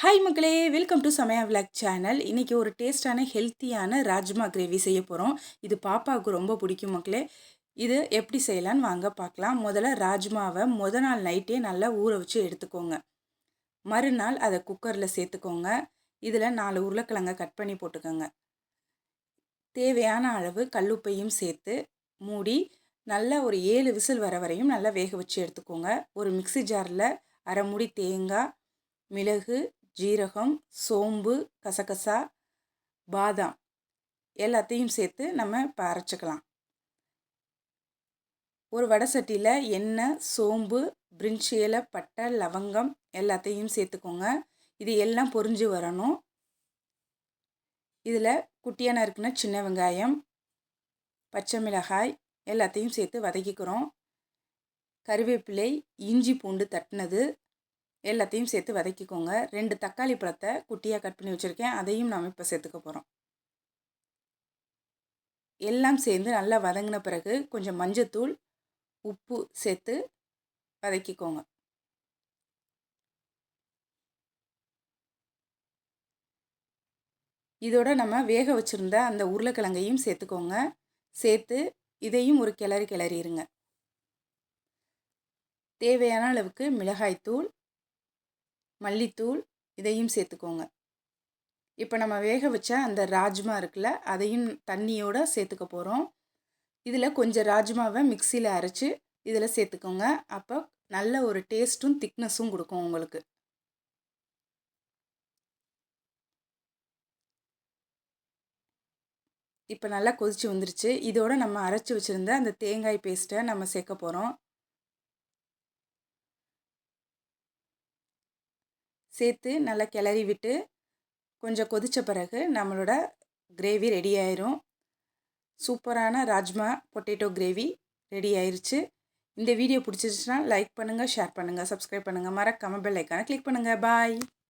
Hi மக்களே welcome to Samaya vlog channel இன்றைக்கி ஒரு டேஸ்டான ஹெல்த்தியான ராஜ்மா கிரேவி செய்ய போகிறோம் இது பாப்பாவுக்கு ரொம்ப பிடிக்கும் மக்களே. இது எப்படி செய்யலான்னு வாங்க பார்க்கலாம். முதல்ல ராஜ்மாவை முத நாள் நைட்டே நல்லா ஊற வச்சு எடுத்துக்கோங்க. மறுநாள் அதை குக்கரில் சேர்த்துக்கோங்க. இதில் நாலு உருளைக்கிழங்க கட் பண்ணி போட்டுக்கோங்க. தேவையான அளவு கல்லுப்பையும் சேர்த்து மூடி நல்லா ஒரு ஏழு விசில் வர வரையும் நல்லா வேக வச்சு எடுத்துக்கோங்க. ஒரு மிக்சி ஜாரில் அரை மூடி தேங்காய் மிளகு ஜீரகம் சோம்பு கசகசா பாதாம் எல்லாத்தையும் சேர்த்து நம்ம இப்போ அரைச்சிக்கலாம். ஒரு வடை சட்டியில் எண்ணெய் சோம்பு பிரிஞ்சி இலை பட்டை லவங்கம் எல்லாத்தையும் சேர்த்துக்கோங்க. இது எல்லாம் பொறிஞ்சு வரணும். இதில் குட்டியான இருக்குன்னா சின்ன வெங்காயம் பச்சை மிளகாய் எல்லாத்தையும் சேர்த்து வதக்கிக்கிறோம். கருவேப்பிலை இஞ்சி பூண்டு தட்டினது. எல்லாத்தையும் சேர்த்து வதக்கிக்கோங்க. ரெண்டு தக்காளி பழத்தை குட்டியாக கட் பண்ணி வச்சுருக்கேன். அதையும் நாம் இப்போ சேர்த்துக்க போகிறோம் எல்லாம் சேர்ந்து நல்லா வதங்கின பிறகு கொஞ்சம் மஞ்சத்தூள் உப்பு சேர்த்து வதக்கிக்கோங்க. இதோட நம்ம வேக வச்சுருந்த அந்த உருளைக்கிழங்கையும் சேர்த்துக்கோங்க. சேர்த்து இதையும் ஒரு கிளறி கிளறிடுங்க தேவையான அளவுக்கு மிளகாய்த்தூள் மல்லித்தூள் இதையும் சேர்த்துக்கோங்க. இப்போ நம்ம வேக வச்ச அந்த ராஜ்மா இருக்குல்ல அதையும் தண்ணியோடு சேர்த்துக்க போகிறோம் இதில் கொஞ்சம் ராஜ்மாவை மிக்சியில் அரைச்சி இதில் சேர்த்துக்கோங்க. அப்போ நல்ல ஒரு டேஸ்ட்டும் திக்னஸும் கொடுக்கும் உங்களுக்கு. இப்போ நல்லா கொதிச்சு வந்துருச்சு. இதோடு நம்ம அரைச்சி வச்சுருந்த அந்த தேங்காய் பேஸ்ட்டை நம்ம சேர்க்க போகிறோம் சேர்த்து நல்லா கிளறி விட்டு கொஞ்சம் கொதித்த பிறகு நம்மளோட கிரேவி ரெடி ஆயிரும். சூப்பரான ராஜ்மா பொட்டேட்டோ கிரேவி ரெடி ஆயிடுச்சு இந்த வீடியோ பிடிச்சிருச்சுன்னா லைக் பண்ணுங்கள் ஷேர் பண்ணுங்கள் சப்ஸ்கிரைப் பண்ணுங்கள் மறக்காமல் பெல் ஐக்கானை கிளிக் பண்ணுங்கள் பாய்.